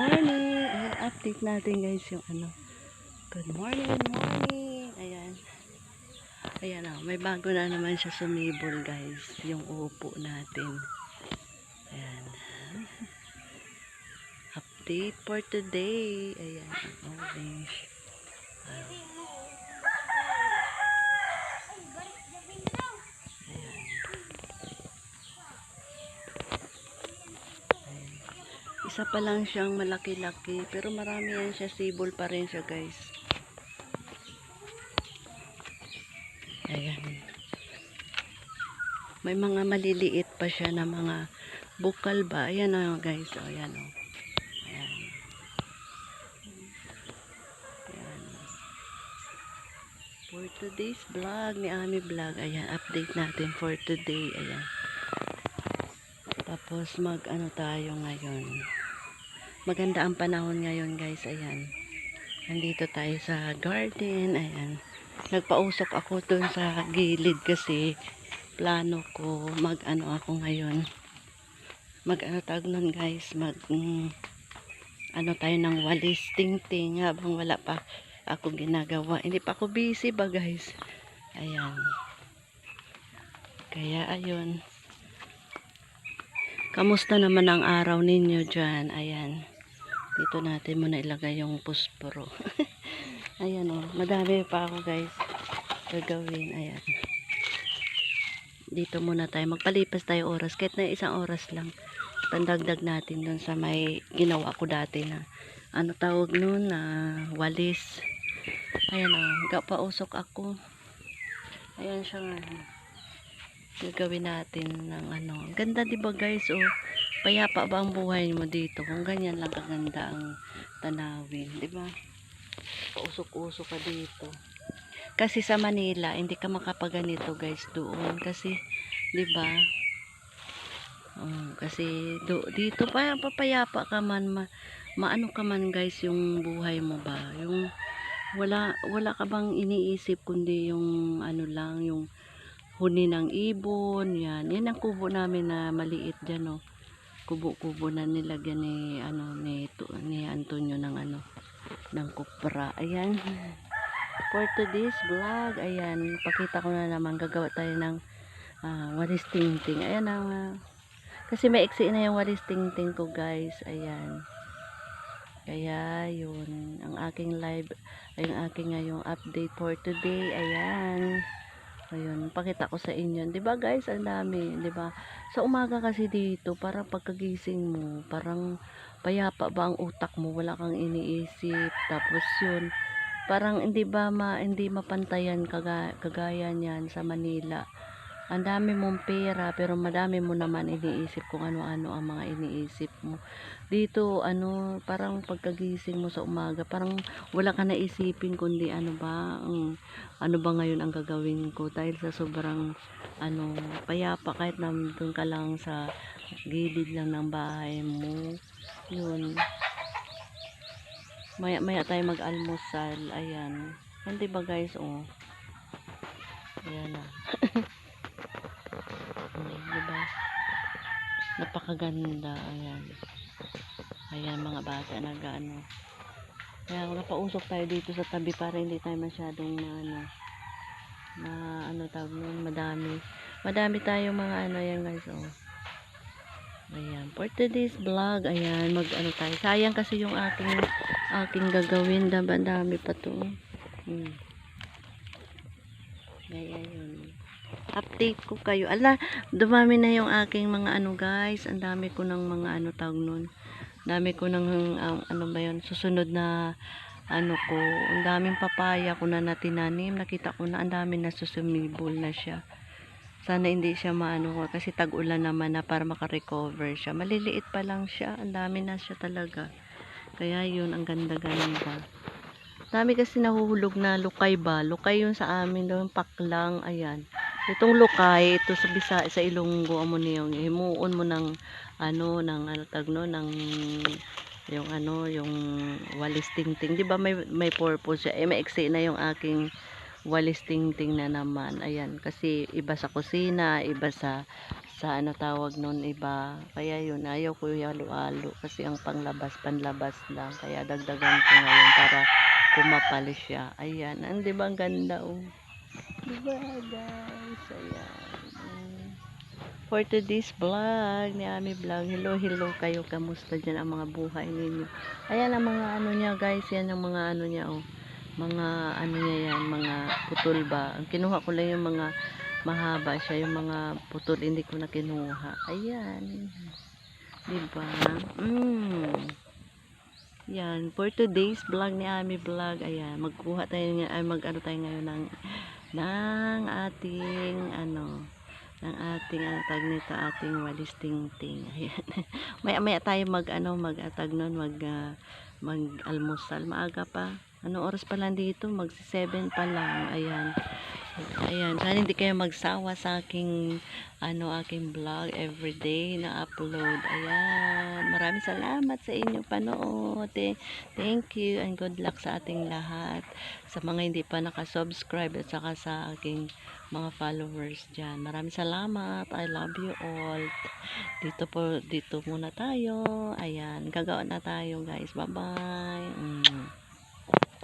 morning. Ayan, update natin guys yung ano. Good morning, morning. Ayan. Ayan o, may bago na naman siya sumibol guys. Yung upo natin. Ayan. Update for today. Ayan, ang orange. Ayan. Isa pa lang siyang malaki-laki. Pero marami yan siya. Sibol pa rin siya guys. Ayan. May mga maliliit pa siya na mga bukal ba. Ayan o guys. O, ayan o. Ayan. Ayan. For today's vlog ni Ami Vlog. Ayan. Update natin for today. Ayan. Tapos mag ano tayo ngayon. Maganda ang panahon ngayon guys. Ayan. Nandito tayo sa garden. Ayan. Nagpausok ako dun sa gilid kasi plano ko mag ano ako ngayon. Mag ano tawag nun guys. Mag mm, ano tayo ng walis ting-ting habang wala pa ako ginagawa. Hindi pa ako busy ba guys. Ayan. Kaya ayun. Kamusta naman ang araw ninyo dyan? Ayan. Dito natin muna ilagay yung pusporo. Ayan o. madami pa ako guys. Gagawin. Ayan. Dito muna tayo. Magpalipas tayo oras. Kahit na isang oras lang. Pandagdag natin dun sa may ginawa ko dati na ano tawag nun na walis. Ayan o. Gapausok ako. Ayan siya nga gagawin natin ng ano. Ganda ba guys? Oh, payapa ba ang buhay mo dito? Kung ganyan lang kaganda ang tanawin, 'di ba? Pausok-usok ka dito. Kasi sa Manila, hindi ka makapaganito guys doon kasi 'di ba? Oh, kasi do, dito pa papayapa ka man ma, maano ka man guys yung buhay mo ba? Yung wala wala ka bang iniisip kundi yung ano lang yung huni ng ibon, yan. Yan ang kubo namin na maliit dyan, oh. Kubo-kubo na nilagyan ni, ano, ni, to, ni Antonio ng, ano, ng kupra. Ayan. For today's vlog, ayan, pakita ko na naman, gagawa tayo ng uh, walis ting-ting. Ayan ang, ah, kasi maiksi na yung walis ting-ting ko, guys. Ayan. Kaya, yun, ang aking live, ay ang aking ngayong update for today. Ayan. Ayun, pakita ko sa inyo. ba guys, ang dami, ba? Sa umaga kasi dito, parang pagkagising mo, parang payapa ba ang utak mo, wala kang iniisip. Tapos 'yun, parang hindi ba ma hindi mapantayan kaga, kagaya niyan sa Manila. Ang dami mong pera pero madami mo naman iniisip kung ano-ano ang mga iniisip mo. Dito ano, parang pagkagising mo sa umaga, parang wala ka naisipin kundi ano ba, ang ano ba ngayon ang gagawin ko dahil sa sobrang ano, payapa kahit nandun ka lang sa gilid lang ng bahay mo. Yun. Maya maya tayo mag-almusal. Ayan. Hindi ba guys, oh. Ayan na. Hmm, diba? Napakaganda. Ayan. Ayan mga bata nag-ano. Kaya napausok tayo dito sa tabi para hindi tayo masyadong na ano na ano tawag nun, madami. Madami tayo mga ano yan guys oh. Ayan, for today's vlog, ayan, mag ano tayo. Sayang kasi yung aking aking gagawin, dami dami pa to. Hmm. Kaya yun. Update ko kayo. Ala, dumami na yung aking mga ano guys. Ang dami ko ng mga ano tawag nun. Dami ko ng um, ano ba yun, susunod na ano ko, ang daming papaya ko na natinanim. Nakita ko na ang dami na susumibol na siya. Sana hindi siya maano ko kasi tag-ulan naman na para makarecover siya. Maliliit pa lang siya. Ang dami na siya talaga. Kaya yun, ang ganda-ganda. Dami kasi nahuhulog na lukay ba? Lukay yun sa amin doon, paklang, ayan. Itong lukay, ito sa bisa, sa ilonggo mo niyong, himuon mo ng, ano, ng, ano tag ng, yung ano, yung walis tingting. Di ba may, may purpose siya? Eh, maiksi na yung aking walis tingting na naman. Ayan, kasi iba sa kusina, iba sa, sa ano tawag nun iba. Kaya yun, ayaw ko yung halo-halo kasi ang panglabas, panlabas lang. Kaya dagdagan ko ngayon para kumapal siya. Ayan, ang di ba ang ganda oh. Di ba guys? For today's vlog, ni Ami Vlog, hello, hello kayo. Kamusta dyan ang mga buhay ninyo? Ayan ang mga ano niya guys, yan ang mga ano niya oh. Mga ano niya yan, mga putol ba. Ang kinuha ko lang yung mga mahaba siya, yung mga putol hindi ko na kinuha. Ayan. Diba? Mm. Yan, for today's vlog ni Ami Vlog, ayan, magkuha tayo ng, ay mag ano tayo ngayon ng ng ating ano ng ating ano tag nito ating walis tingting. Ayan. Maya maya tayo mag ano mag atag nun mag ah, mag almusal maaga pa. Ano oras pa lang dito? Mag 7 pa lang. Ayan ayan sana hindi kayo magsawa sa aking ano aking vlog everyday na upload ayan maraming salamat sa inyong panood Eh, thank you and good luck sa ating lahat sa mga hindi pa nakasubscribe at saka sa aking mga followers dyan. Maraming salamat. I love you all. Dito po, dito muna tayo. Ayan, gagawa na tayo guys. Bye-bye. Mm.